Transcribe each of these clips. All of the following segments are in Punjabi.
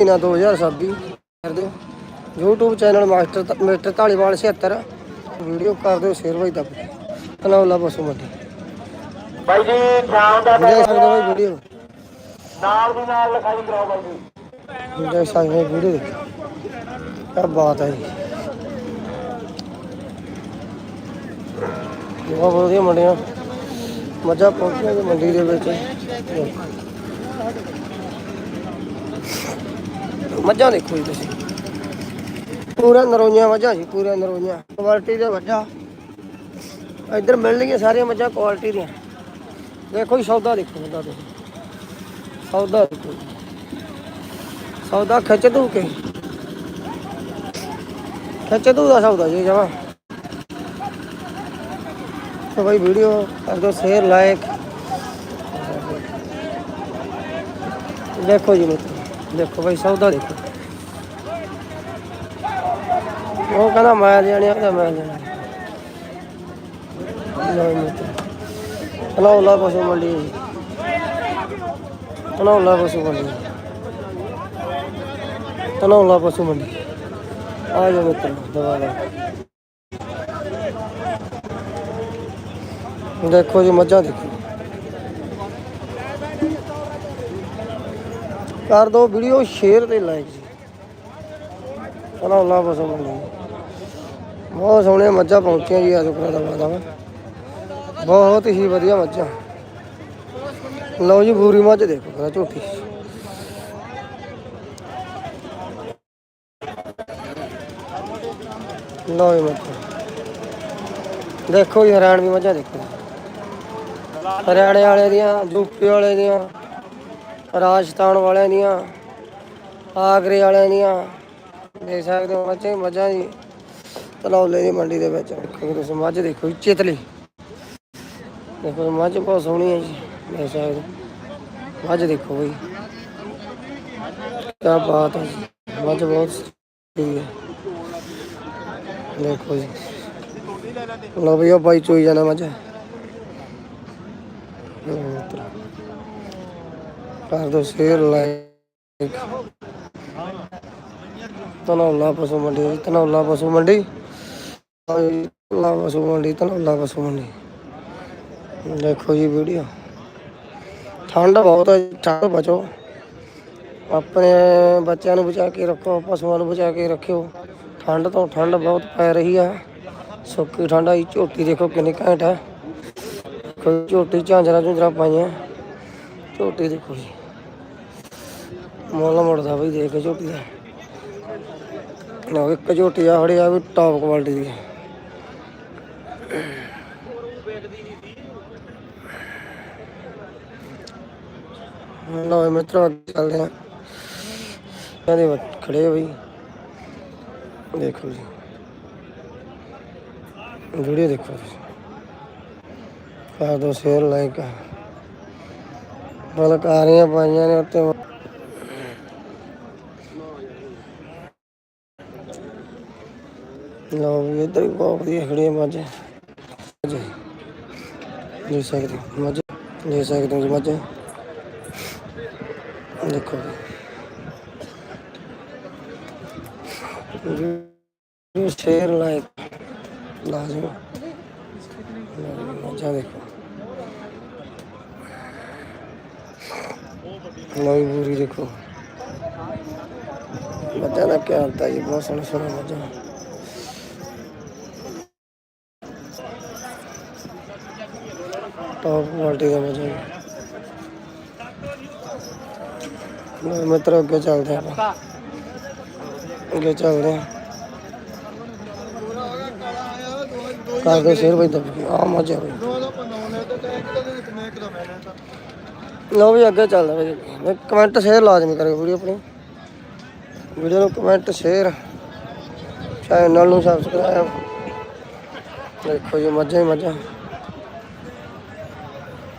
ਮਹੀਨਾ 2026 ਕਰ ਦਿਓ YouTube channel master meter Dhaliwal 76 video ਕਰ ਦਿਓ ਸ਼ੇਅਰ ਬਾਈ ਤੱਕ ਕਨੌਲਾ ਪਸ਼ੂ ਮੰਡੀ। ਬਾਈ ਜੀ ਸ਼ਾਮ ਦਾ ਦੇਖ ਸਕਦੇ ਹੋ ਬਾਈ ਵੀਡੀਓ? ਨਾਲ ਦੀ ਨਾਲ ਲਿਖਾਈ ਕਰਾਓ ਬਾਈ ਜੀ। ਦੇਖ ਸਕਦੇ ਹੋ ਵੀਡੀਓ? ਕੀ ਬਾਤ ਹੈ ਜੀ। ਬਹੁਤ ਵਧੀਆ ਮੰਡੀਆਂ। ਮੱਝਾਂ ਪਹੁੰਚੀਆਂ ਮੰਡੀ ਦੇ ਵਿੱਚ। ਮੱਝਾਂ ਦੇਖੋ ਜੀ ਤੁਸੀਂ ਪੂਰਾ ਨਰੋਈਆਂ ਮੱਝਾਂ ਜੀ ਪੂਰਾ ਨਰੋਈਆਂ ਕੁਆਲਿਟੀ ਦੇ ਮੱਝਾਂ ਇੱਧਰ ਮਿਲਣਗੀਆਂ ਸਾਰੀਆਂ ਮੱਝਾਂ ਕੁਆਲਿਟੀ ਦੀਆਂ ਦੇਖੋ ਜੀ ਸੌਦਾ ਦੇਖੋ ਸੌਦਾ ਤੁਸੀਂ ਸੌਦਾ ਦੇਖੋ ਸੌਦਾ ਖਿੱਚ ਦੂ ਕੇ ਖਿੱਚ ਦੂ ਦਾ ਸੌਦਾ ਜੀ ਜਮਾ तो भाई वीडियो कर दो शेयर लाइक देखो जी मित्र देखो भाई सौदा देखो ਉਹ ਕਹਿੰਦਾ ਮੈਂ ਜਾਣੀ ਆ ਮੈਂ ਲੈਣੀ ਲਓ ਮਿੱਤਰ ਲਓ ਲਾ ਪਸ਼ੂ ਮੰਡੀ। ਤਨੌਲਾ ਪਸ਼ੂ ਮੰਡੀ। ਤਨੌਲਾ ਪਸ਼ੂ ਮੰਡੀ। ਆ ਜਾਓ ਮਿੱਤਰ, ਦੁਬਾਰਾ। ਦੇਖੋ ਜੀ, ਮੱਝਾਂ ਦੇਖੋ। ਕਰ ਦੋ ਵੀਡੀਓ, ਸ਼ੇਅਰ ਤੇ ਲਾਈਕ ਜੀ। ਚਲੋ ਅੱਲਾਹ ਬਸ ਮੰਗੋ ਬਹੁਤ ਸੋਹਣੀਆਂ ਮੱਝਾਂ ਪਹੁੰਚੀਆਂ ਜੀ ਅੱਜ ਦਾ ਵਾਦਾ ਬਹੁਤ ਹੀ ਵਧੀਆ ਮੱਝਾਂ। ਲਓ ਜੀ ਬੂਰੀ ਮੱਝ ਦੇਖੋ, ਕਿਹੜਾ ਝੋਟੀ। ਲਓ ਜੀ ਮੱਝ। ਦੇਖੋ ਜੀ ਹਰਿਆਣਵੀ ਮੱਝਾਂ ਦੇਖੋ। ਹਰਿਆਣੇ ਵਾਲੇ ਦੀਆਂ, ਯੂਪੀ ਵਾਲੇ ਦੀਆਂ, ਰਾਜਸਥਾਨ ਵਾਲਿਆਂ ਦੀਆਂ, ਆਗਰੇ ਵਾਲਿਆਂ ਦੀਆਂ। ਦੇਖ ਸਕਦੇ ਹੋ ਮੱਝਾਂ ਮੱਝਾਂ ਜੀ। ਤਲੌਲੇ ਦੀ ਮੰਡੀ ਦੇ ਵਿੱਚ। ਦੇਖੋ ਤੁਸੀਂ ਮੱਝ ਦੇਖੋ ਜੀ ਚਿਤਲੀ। ਦੇਖੋ ਮੱਝ ਬਹੁਤ ਸੋਹਣੀ ਹੈ ਜੀ ਦੇਖ ਸਕਦੇ ਹੋ। ਮੱਝ ਦੇਖੋ ਬਈ। ਕੀ ਬਾਤ ਹੈ ਜੀ ਮੱਝ ਬਹੁਤ ਸਹੀ ਹੈ। ਦੇਖੋ ਜੀ। ਲਓ ਬਈ ਉਹ ਬਾਈ ਚੋਈ ਜਾਣਾ ਮੱਝ। ਕਰ ਦੋ ਸ਼ੇਅਰ ਲਾਈਕ ਤਨੌਲਾ ਪਸ਼ੂ ਮੰਡੀ ਜੀ, ਤਨੌਲਾ ਪਸ਼ੂ ਮੰਡੀ। ਤਨੌਲਾ ਪਸ਼ੂ ਮੰਡੀ ਤਨੌਲਾ ਪਸ਼ੂ ਦੇਖੋ ਜੀ ਵੀਡੀਓ ਠੰਡ ਬਹੁਤ ਹੈ ਠੰਡ ਬਚੋ। ਆਪਣੇ ਬੱਚਿਆਂ ਨੂੰ ਬਚਾ ਕੇ ਰੱਖੋ, ਪਸ਼ੂਆਂ ਨੂੰ ਬਚਾ ਕੇ ਰੱਖਿਓ। ਠੰਡ ਤੋਂ ਠੰਡ ਬਹੁਤ ਪੈ ਰਹੀ ਆ। ਸੁੱਕੀ ਠੰਡ ਆਈ ਝੋਟੀ ਦੇਖੋ ਕਿੰਨੀ ਘੈਂਟ ਹੈ ਕੋਈ ਝੋਟੀ ਝਾਂਜਰਾ ਝੁੰਜਰਾ ਪਾਈਆਂ। ਝੋਟੀ ਦੇਖੋ ਜੀ। ਮੁੱਲ ਮੁੜਦਾ ਬਈ ਦੇਖ ਕੇ ਝੋਟੀ ਦਾ। ਲਓ ਇੱਕ ਝੋਟੀ ਆ ਖੜੀ ਆ ਵੀ ਟੌਪ ਕੁਆਲਿਟੀ ਦੀ। ਲਓ ਮਿੱਤਰੋ ਚੱਲਦੇ ਆ ਕਹਿੰਦੇ ਖੜੇ ਆ ਬਈ। ਦੇਖੋ ਜੀ। ਵੀਡੀਓ ਦੇਖੋ ਤੁਸੀਂ। ਕਰ ਦੋ ਸ਼ੇਅਰ ਲਾਈਕ ਬਲਕਾਰੀਆਂ ਪਾਈਆਂ ਨੇ ਉੱਤੇ। ਲਓ ਵੀ ਇੱਧਰ ਵੀ ਬਹੁਤ ਵਧੀਆ ਖੜੇ ਮੱਝ ਲੈ ਸਕਦੇ। ਹੋ ਮੱਝ ਲੈ ਸਕਦੇ ਹੋ ਜੀ ਮੱਝ। ਦੇਖੋ ਜੀ। ਸ਼ੇਅਰ ਲਾਈਕ ਲਾਜ਼ਮ ਮੱਝਾਂ ਦੇਖੋ। ਨਵੀਂ ਬੂਰੀ ਦੇਖੋ। ਮੱਝਾਂ ਦਾ ਕੀ ਹਾਲਤ ਹੈ ਜੀ, ਬਹੁਤ ਸੋਹਣਾ ਸੋਹਣਾ ਮੱਝਾਂ ਟੌਪ ਕੁਆਲਿਟੀ ਦਾ ਮੱਝਾਂ ਜੀ। ਮਿੱਤਰੋ ਅੱਗੇ ਚੱਲਦੇ ਆਪਾਂ। ਅੱਗੇ ਚੱਲਦੇ ਹਾਂ ਕਰ ਦੋ ਸ਼ੇਰ ਬਈ ਦੱਬ ਆ ਮੱਝ ਆ ਬਈ। ਲਓ ਵੀ ਅੱਗੇ ਚੱਲਦਾ ਬਈ। ਕਮੈਂਟ ਸ਼ੇਅਰ ਲਾਜ਼ਮੀ ਕਰਿਓ ਵੀਡੀਓ ਆਪਣੀ। ਵੀਡੀਓ ਨੂੰ ਕਮੈਂਟ ਸ਼ੇਅਰ ਚੈਨਲ ਨੂੰ ਸਬਸਕ੍ਰਾਈਬ ਦੇਖੋ ਜੀ, ਮੱਝਾਂ ਹੀ ਮੱਝਾਂ।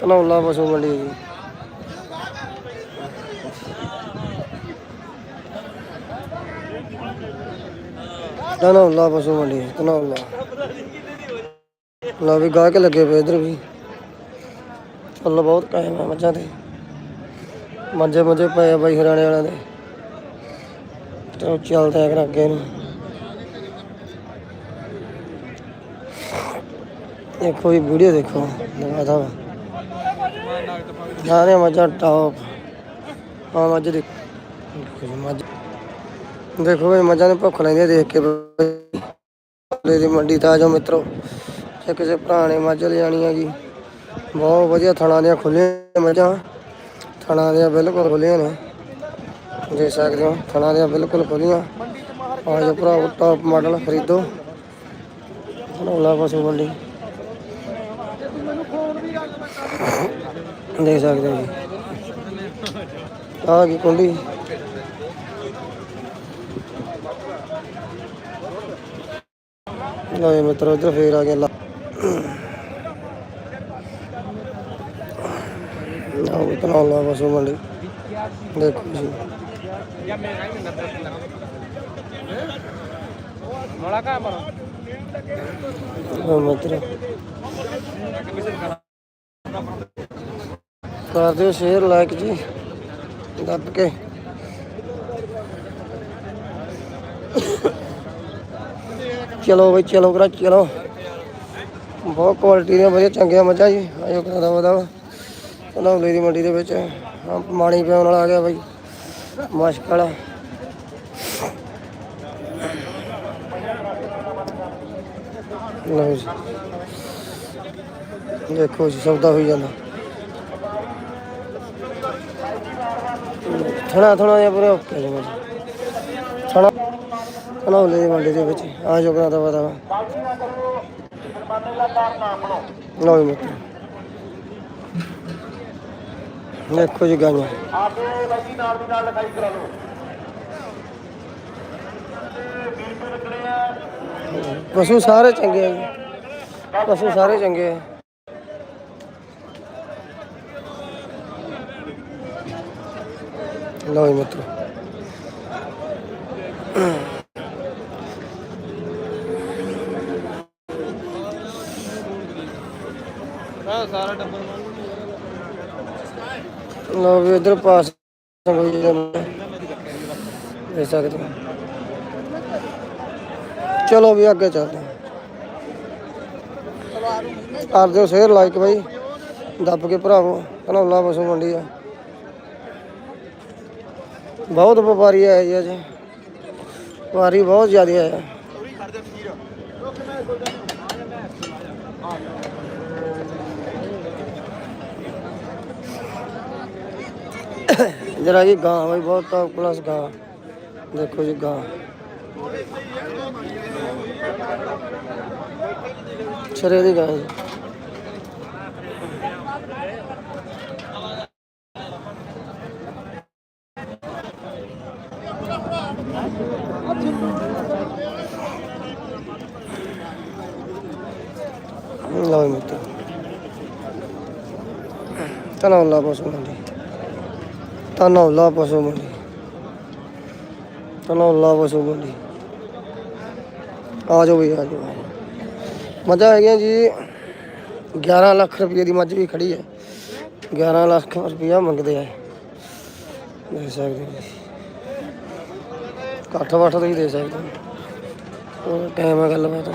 ਧਨੌਲਾ ਪਸ਼ੂ ਮੰਡੀ ਜੀ ਧਨੌਲਾ ਪਸ਼ੂ ਮੰਡੀ ਧਨੌਲਾ ਲਾ ਵੀ ਗਾਹਕ ਲੱਗੇ ਪਏ ਇਧਰ ਵੀ। ਫੁੱਲ ਬਹੁਤ ਕਾਇਮ ਹੈ ਮੱਝਾਂ ਤੇ। ਮੰਜੇ ਮੰਜੇ ਪਏ ਆ ਬਾਈ ਹਰਿਆਣੇ ਵਾਲਿਆਂ ਦੇ। ਚਲੋ ਚੱਲਦੇ ਆ ਅੱਗੇ ਨੂੰ। ਦੇਖੋ ਇਹ ਵੀਡੀਓ ਦੇਖੋ। ਦਿਖਾਦਾ ਵਾ ਸਾਰੇ ਮੱਝਾਂ ਟੌਪ। ਆ ਮੱਝ ਦੇਖੋ ਜੀ ਦੇਖੋ ਇਹ ਮੱਝਾਂ ਨੂੰ ਭੁੱਖ ਲੈਂਦੀ ਦੇਖ ਕੇ ਬਈ। ਦੀ ਮੰਡੀ ਤਾਂ ਜਾਓ ਮਿੱਤਰੋ। ਜੇ ਕਿਸੇ ਭਰਾ ਨੇ ਮੱਝ ਲਿਆਣੀ ਹੈਗੀ, ਬਹੁਤ ਵਧੀਆ ਥਣਾ ਦੀਆਂ ਖੁੱਲੀਆਂ ਮੱਝਾਂ। ਥਣਾ ਦੀਆਂ ਬਿਲਕੁਲ ਖੁੱਲੀਆਂ ਨੇ। ਦੇਖ ਸਕਦੇ ਹੋ, ਥਣਾ ਦੀਆਂ ਬਿਲਕੁਲ ਖੁੱਲੀਆਂ ਆ ਜਾਓ ਭਰਾ ਟੌਪ ਮਾਡਲ ਖਰੀਦੋ। ਹਨੋਲਾ ਪਸ਼ੂ ਮੰਡੀ। ਦੇਖ ਸਕਦੇ ਹੋ ਜੀ। ਆ ਕੀ ਕੁੰਡੀ। ਲਓ ਜੀ ਮਿੱਤਰੋ, ਇੱਧਰ ਫੇਰ ਆ ਗਿਆ ਲਾ। ਆਓ ਲਾ ਪਸ਼ੂ ਮੰਡੀ। ਦੇਖੋ ਜੀ ਲਓ ਮਿੱਤਰੋ। ਕਰ ਦਿਓ ਸ਼ੇਅਰ ਲਾਈਕ ਜੀ। ਦੱਬ ਕੇ। ਚਲੋ ਬਈ, ਚਲੋ ਕਰਾ ਚਲੋ। ਬਹੁਤ ਕੁਆਲਿਟੀ ਦੀਆਂ, ਵਧੀਆ, ਚੰਗੀਆਂ ਮੱਝਾਂ ਜੀ। ਆਇਓ ਕਰਾ ਵਦਾ ਧਨੌਲੇ ਦੀ ਮੰਡੀ ਦੇ ਵਿੱਚ। ਪਾਣੀ ਪਿਆਉਣ ਵਾਲਾ ਆ ਗਿਆ ਬਾਈ। ਮਸ਼ਕ ਵਾਲਾ। ਲਓ ਜੀ। ਦੇਖੋ ਜੀ, ਸੌਦਾ ਹੋਈ ਜਾਂਦਾ। ਥਣਾ ਥਣਾ ਜਿਹਾ ਪੂਰੇ ਓਕੇ ਜੀ ਮੱਝ ਥਣਾ ਧਨੌਲੇ ਦੀ ਮੰਡੀ ਦੇ ਵਿੱਚ। ਆ ਜੋ ਦਾ ਕਾਰਨ ਲਓ ਜੀ ਮਿੱਤਰ। ਦੇਖੋ ਜੀ ਗਾਈਆਂ। ਆ ਬਾਈ ਨਾਲ ਦੀ ਨਾਲ ਲਿਖਾਈ ਕਰਾ ਲਓ ਪਸ਼ੂ ਸਾਰੇ ਚੰਗੇ ਆ ਜੀ। ਪਸ਼ੂ ਸਾਰੇ ਚੰਗੇ ਆ। ਲਓ ਜੀ ਮਿੱਤਰ ਲਓ ਵੀ ਇਧਰ ਪਾਸ ਹੋਈ ਦੇ ਸਕਦੇ ਚਲੋ ਵੀ ਅੱਗੇ ਚੱਲਦੇ ਹਾਂ ਕਰ ਦਿਓ ਸ਼ੇਅਰ ਲਾਈਕ ਬਾਈ ਦੱਬ ਕੇ ਭਰਾਵੋ ਧਨੌਲਾ ਪਸ਼ੂ ਮੰਡੀ ਆ ਬਹੁਤ ਵਪਾਰੀ ਆਏ ਜੀ ਅੱਜ ਵਪਾਰੀ ਬਹੁਤ ਜ਼ਿਆਦਾ ਆਇਆ ਜਰਾ ਜੀ ਗਾਂ ਬਾਈ ਬਹੁਤ ਟੌਪ ਕਲਾਸ ਗਾਂ ਦੇਖੋ ਜੀ ਗਾਂ ਛਰੇ ਦੀ ਗਾਂ ਜੀ ਲਓ ਮਿੱਤਰ ਤਨੌਲਾ ਪਸ਼ੂ ਮੰਡੀ ਤਨੌਲਾ ਪਸ਼ੂ ਮੰਡੀ ਤਨੌਲਾ ਪਸ਼ੂ ਮੰਡੀ ਆ ਜਾਓ ਵੀ ਆ ਜਾਓ। ਮਜ਼ਾ ਹੈਗੀਆਂ ਜੀ। 11 ਲੱਖ ਰੁਪਏ ਦੀ ਮੱਝ ਵੀ ਖੜੀ ਹੈ। 11 ਲੱਖ ਰੁਪਇਆ ਮੰਗਦੇ ਆ। ਦੇ ਸਕਦੇ ਜੀ। ਘੱਟ ਵੱਠ ਤੋਂ ਦੇ ਸਕਦੇ ਹੋ। ਉਹ ਟਾਈਮ ਹੈ ਗੱਲਬਾਤ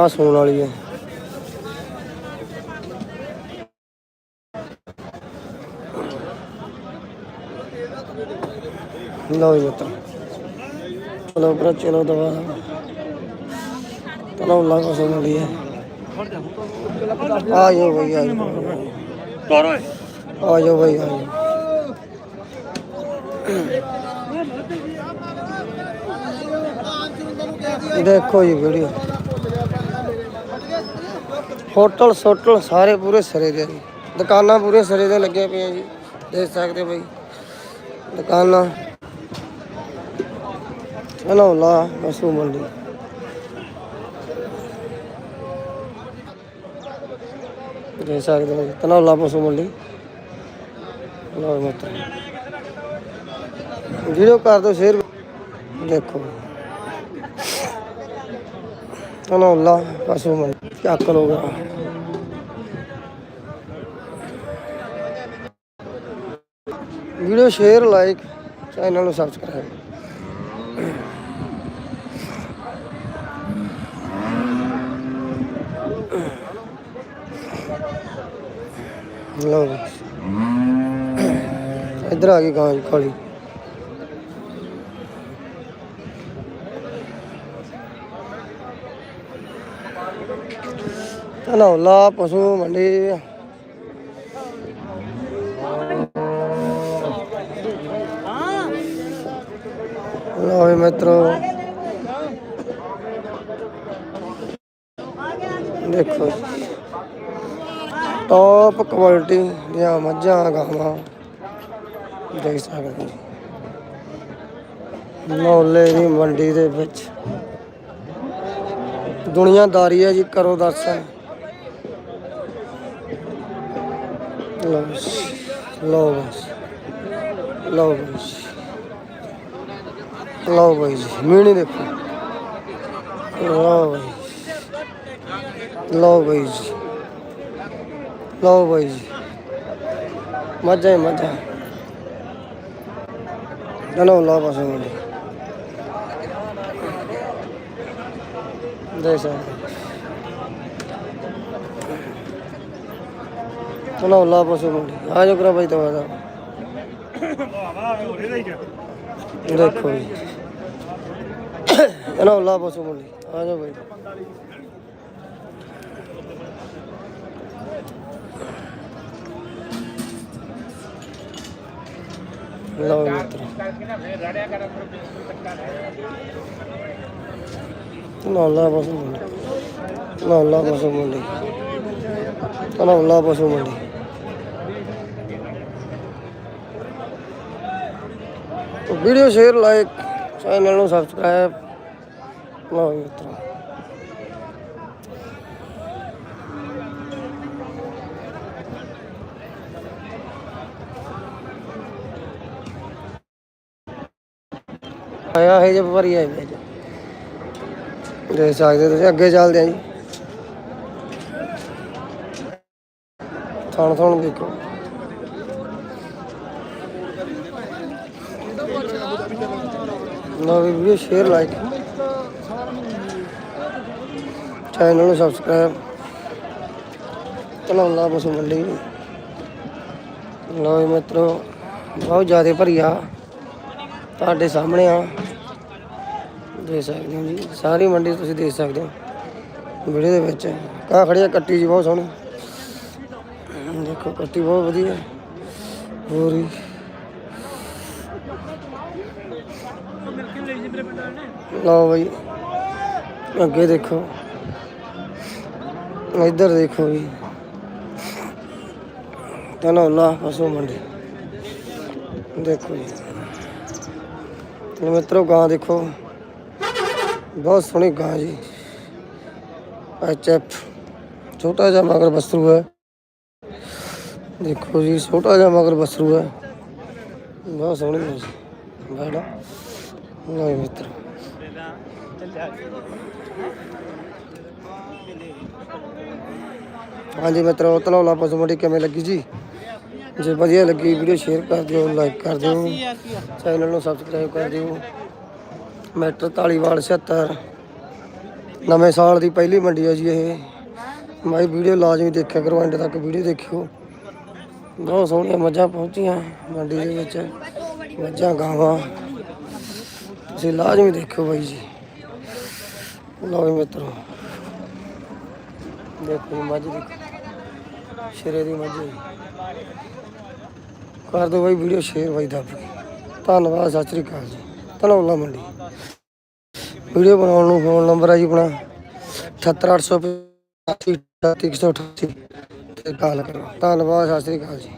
ਆ ਸੌਣ ਵਾਲੀ ਹੈ। ਲਓ ਜੀ ਮਿੱਤਰ। ਚਲੋ ਪਰ ਚਲੋ ਦਵਾ ਚਲੋ ਲਾ ਕੋ ਸੁਣ ਲਈ ਹੈ। ਆ ਜਾਓ ਭਈ ਆ ਜਾਓ ਆ ਜਾਓ ਭਈ ਆ ਜਾਓ ਦੇਖੋ ਜੀ ਵੀਡੀਓ। ਹੋਟਲ ਸੋਟਲ ਸਾਰੇ ਪੂਰੇ ਸਿਰੇ ਦੇ ਜੀ ਦੁਕਾਨਾਂ ਪੂਰੇ ਸਿਰੇ ਦੇ ਲੱਗੇ ਪਏ ਆ ਜੀ। ਦੇਖ ਸਕਦੇ ਬਈ। ਦੁਕਾਨਾਂ। ਧਨੌਲਾ ਪਸ਼ੂ ਮੰਡੀ। ਦੇ ਸਕਦੇ ਹੋ ਤਨੌਲਾ ਪਸ਼ੂ ਮੰਡੀ ਵੀਡੀਓ ਕਰ ਦੋ ਸ਼ੇਅਰ। ਦੇਖੋ। ਤਨੌਲਾ ਪਸ਼ੂ ਮੰਡੀ Chak Loga video share, like, channel ਨੂੰ ਸਬਸਕ੍ਰਾਈਬ ਲਓ ਇੱਧਰ ਆ ਗਈ ਗਾਂ ਕਾਲੀ ਧਨੌਲਾ ਪਸ਼ੂ ਮੰਡੀ। ਲਓ ਮਿੱਤਰੋ। ਦੇਖੋ ਟੌਪ ਕੁਆਲਿਟੀ ਦੀਆਂ ਮੱਝਾਂ, ਗਾਵਾਂ ਦੇਖ ਸਕਦੇ ਹੋ। ਨੌਲੇ ਦੀ ਮੰਡੀ ਦੇ ਵਿੱਚ। ਦੁਨੀਆਦਾਰੀ ਹੈ ਜੀ, ਕਰੋ ਦਰਸ਼ਨ। ਲਓ ਲਓ ਬਸ ਲਓ ਬਸ। ਲਓ ਬਾਈ ਮੀਣੀ ਦੇਖੋ। ਲਓ ਬਾਈ ਲਓ ਬਾਈ ਜੀ। ਲਓ ਬਾਈ ਜੀ ਮੱਝਾਂ ਹੀ ਮੱਝਾਂ ਜਨੋ ਲਾ ਪਾਸੇ ਮੁੰਡੇ ਦੇ ਸਕਦੇ ਜਨੋ ਲਾ ਪਾਸੇ ਮੁੰਡੇ ਆ ਜੋ ਕਰਾ ਬਾਈ ਤਵਾ ਦਾ ਦੇਖੋ ਜੀ ਜਨੋ ਲਾ ਪਾਸੇ ਮੁੰਡੇ ਆ ਜਾ ਬਾਈ ਲਓ ਮਿੱਤਰੋ। ਨੌਲਾ ਪਸ਼ੂ ਮੰਡੀ। ਨੌਲਾ ਪਸ਼ੂ ਮੰਡੀ। ਨੌਲਾ ਪਸ਼ੂ ਮੰਡੀ। ਵੀਡੀਓ ਸ਼ੇਅਰ ਲਾਈਕ ਚੈਨਲ ਨੂੰ ਸਬਸਕ੍ਰਾਈਬ ਲਓ ਮਿੱਤਰੋ। ਆਇਆ ਹੈ ਜੇ ਵਪਾਰੀ ਆਏ ਨੇ ਜੀ। ਦੇਖ ਸਕਦੇ ਹੋ ਤੁਸੀਂ, ਅੱਗੇ ਚੱਲਦੇ ਆ ਜੀ। ਥਣ ਥਣ ਦੇਖੋ। ਲਓ ਵੀਡੀਓ ਸ਼ੇਅਰ ਲਾਈਕ ਚੈਨਲ ਨੂੰ ਸਬਸਕ੍ਰਾਈਬ ਚਲਾਉਂਦਾ ਬਸ ਮੰਡੀ ਲਓ ਮਿੱਤਰੋ, ਬਹੁਤ ਜ਼ਿਆਦਾ ਭਰੀਆ ਤੁਹਾਡੇ ਸਾਹਮਣੇ ਆ। ਦੇਖ ਸਕਦੇ ਹੋ ਜੀ। ਸਾਰੀ ਮੰਡੀ ਤੁਸੀਂ ਦੇਖ ਸਕਦੇ ਹੋ। ਵੀਡੀਓ ਦੇ ਵਿੱਚ ਕਾ ਖੜੀ ਆ, ਕੱਟੀ ਜੀ ਬਹੁਤ ਸੋਹਣੀ। ਦੇਖੋ, ਕੱਟੀ ਬਹੁਤ ਵਧੀਆ। ਹੋਰ ਹੀ ਲਓ ਬਈ, ਅੱਗੇ ਦੇਖੋ। ਇੱਧਰ ਦੇਖੋ ਜੀ। ਤਨੌਲਾ ਪਸ਼ੂ ਮੰਡੀ। ਦੇਖੋ ਜੀ। ਤੇ ਮਿੱਤਰੋ ਗਾਂ ਦੇਖੋ। ਬਹੁਤ ਸੋਹਣੀ ਗਾਂ ਜੀ। ਐਚ ਐਫ ਛੋਟਾ ਜਿਹਾ ਮਗਰ ਬਸਰੂ ਹੈ। ਦੇਖੋ ਜੀ, ਛੋਟਾ ਜਿਹਾ ਮਗਰ ਬਸਰੂ ਹੈ। ਬਹੁਤ ਸੋਹਣੀ ਹੈ ਜੀ। ਬੈੜਾ ਨਹੀਂ ਮਿੱਤਰ। ਹਾਂਜੀ ਮਿੱਤਰੋ ਤਨੌਲਾ ਪਸ਼ੂ ਮੰਡੀ ਕਿਵੇਂ ਲੱਗੀ ਜੀ? ਜੇ ਵਧੀਆ ਲੱਗੀ ਵੀਡੀਓ ਸ਼ੇਅਰ ਕਰ ਦਿਓ ਲਾਈਕ ਕਰ ਦਿਓ। ਚੈਨਲ ਨੂੰ ਸਬਸਕ੍ਰਾਈਬ ਕਰ ਦਿਓ। ਮੈਟਰ ਧਾਲੀਵਾਲ 76 ਨਵੇਂ ਸਾਲ ਦੀ ਪਹਿਲੀ ਮੰਡੀ ਹੈ ਜੀ ਇਹ। ਮਾਈ ਵੀਡੀਓ ਲਾਜ਼ਮੀ ਦੇਖਿਆ ਕਰੋ ਐਂਡ ਤੱਕ ਵੀਡੀਓ ਦੇਖਿਓ। ਬਹੁਤ ਸੋਹਣੀਆਂ ਮੱਝਾਂ ਪਹੁੰਚੀਆਂ ਮੰਡੀ ਦੇ ਵਿੱਚ। ਮੱਝਾਂ, ਗਾਵਾਂ। ਤੁਸੀਂ ਲਾਜ਼ਮੀ ਦੇਖਿਓ ਬਾਈ ਜੀ। ਲਓ ਜੀ ਮਿੱਤਰੋ। ਦੇਖੋ ਮੱਝ ਦੇਖੋ ਸ਼ੇਰੇ ਦੀ ਮੱਝ। ਕਰ ਦਿਓ ਬਾਈ, ਵੀਡੀਓ ਸ਼ੇਅਰ ਬਾਈ ਦੱਬ ਕੇ। ਧੰਨਵਾਦ, ਸਤਿ ਸ੍ਰੀ ਅਕਾਲ ਜੀ। ਧਨੌਲਾ ਮੰਡੀ। ਵੀਡੀਓ ਬਣਾਉਣ ਨੂੰ ਫੋਨ ਨੰਬਰ ਹੈ ਜੀ ਆਪਣਾ 78888 ਤੇ ਕਾਲ ਕਰੋ। ਧੰਨਵਾਦ, ਸਤਿ ਸ੍ਰੀ ਅਕਾਲ ਜੀ।